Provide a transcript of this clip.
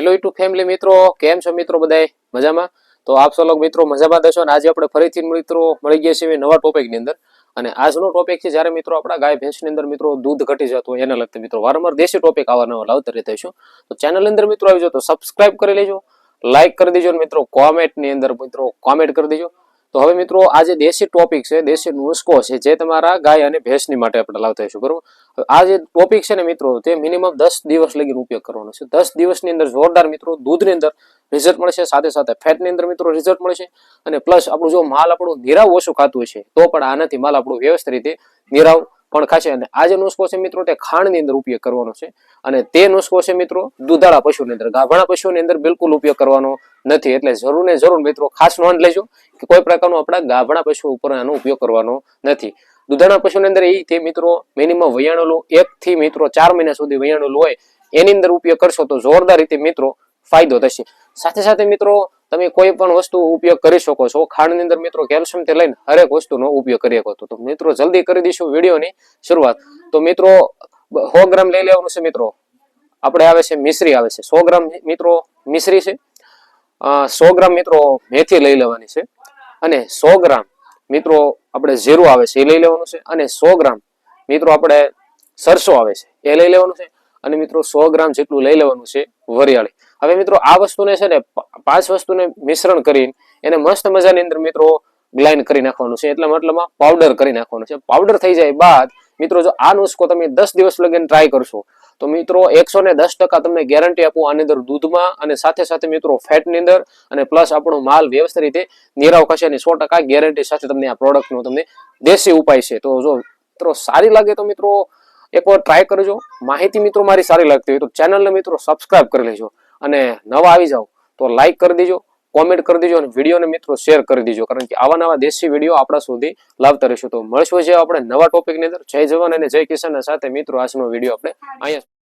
Hello two family મિત્રો, કેમ છો મિત્રો બધાય? મજામાં? તો આપ સૌ મિત્રો મજામાં દશો અને આજે આપણે ફરીથી મિત્રો મળી ગયા છીએ નવા ટોપિકની અંદર. અને આજનો ટોપિક છે જ્યારે મિત્રો આપણા ગાય ભેંસની અંદર મિત્રો દૂધ ઘટી જતું હોય, એના લગતા મિત્રો વારંવાર દેશી ટોપિક આવવાના લાવતા રહેતા છું તો ચેનલ અંદર મિત્રો આવી જાઓ તો સબસ્ક્રાઇબ કરી લેજો. લાઈક કરી દેજો મિત્રો કોમેન્ટની અંદર મિત્રો કોમેન્ટ કરી દેજો. તો હવે મિત્રો, આ જે દેશી ટોપિક છે, દેશી નુસ્ખો છે, જે તમારા ગાય અને ભેંસની માટે આપણે લાવતા હશું બરોબર? આ જે ટોપિક છે ને મિત્રો, તે મિનિમમ દસ દિવસ લગી ઉપયોગ કરવાનો છે. દસ દિવસની અંદર જોરદાર મિત્રો, દૂધની અંદર રિઝલ્ટ મળશે, સાથે સાથે ફેટની અંદર મિત્રો રિઝલ્ટ મળશે, અને પ્લસ આપણું જો માલ આપણું નિરાવ ઓછું ખાતું હશે તો પણ આનાથી માલ આપણું વ્યવસ્થિત રીતે નિરાવ પણ ખાશે અને આ જે નુસ્ખો છે મિત્રો, તે ખાંડની અંદર ઉપયોગ કરવાનો છે. અને તે નુસ્ખો છે મિત્રો, દુધાળા પશુની અંદર. ગાભણા પશુની અંદર બિલકુલ ઉપયોગ કરવાનો નથી. એટલે જરૂર ને જરૂર મિત્રો, ખાસ નોંધ લેજો કે કોઈ પ્રકારનો આપણા ગાભણા પશુ ઉપર આનો ઉપયોગ કરવાનો નથી. દુધાળા પશુની અંદર એ તે મિત્રો મિનિમમ વયાણેલું એક થી મિત્રો, ચાર મહિના સુધી વયાણેલું હોય એની અંદર ઉપયોગ કરશો તો જોરદાર રીતે મિત્રો ફાયદો થશે. સાથે સાથે મિત્રો તમે કોઈ પણ વસ્તુ ઉપયોગ કરી શકો છો. ખાંડની અંદર મિત્રો કેલ્શિયમથી લઈને હરેક વસ્તુનો ઉપયોગ કરી શકો તો મિત્રો જલ્દી કરી દઈશું વિડીયોની શરૂઆત. તો મિત્રો, સો ગ્રામ લઈ લેવાનું છે મિત્રો. આપણે આવે છે મિશ્રી, આવે છે. સો ગ્રામ મિત્રો મિશ્રી છે. સો ગ્રામ મિત્રો મેથી લઈ લેવાની છે. અને સો ગ્રામ મિત્રો આપણે જીરું આવે છે, એ લઈ લેવાનું છે. અને સો ગ્રામ મિત્રો આપણે સરસો આવે છે, એ લઈ લેવાનું છે. અને મિત્રો સો ગ્રામ જેટલું લઈ લેવાનું છે વરિયાળી. હવે મિત્રો આ વસ્તુને છે ને પાંચ વસ્તુને મિશ્રણ કરીને એને મસ્ત મજાની અંદર મિત્રો ગ્લાઇન કરી નાખવાનું છે. એટલા મતલબમાં પાવડર કરી નાખવાનું છે. પાવડર થઈ જાય બાદ મિત્રો જો આ નુસ્ખો તમે દસ દિવસ લગીને ટ્રાય કરશો, તો મિત્રો એકસો ને દસ ટકા તમને ગેરંટી આપું આની અંદર દૂધમાં અને સાથે સાથે મિત્રો ફેટની અંદર અને પ્લસ આપણો માલ વ્યવસ્થિત રીતે નિરાવ અને સો ટકા ગેરંટી સાથે તમને આ પ્રોડક્ટનો તમને દેશી ઉપાય છે. તો જો મિત્રો સારી લાગે તો મિત્રો એકવાર ટ્રાય કરજો. માહિતી મિત્રો મારી સારી લાગતી હોય તો ચેનલને મિત્રો સબસ્ક્રાઇબ કરી લેજો. અને નવા આવી જાઓ તો લાઈક કરી દેજો કોમેન્ટ કરી દેજો અને વિડીયોને મિત્રો શેર કરી દેજો. કારણ કે આવા નવા દેશી વીડિયો આપણા સુધી લાવતા રહીશું. તો મળશું છે આપણે નવા ટોપિકની અંદર. જય જવાન અને જય કિશન સાથે મિત્રો આજનો વીડિયો આપણે અહીંયા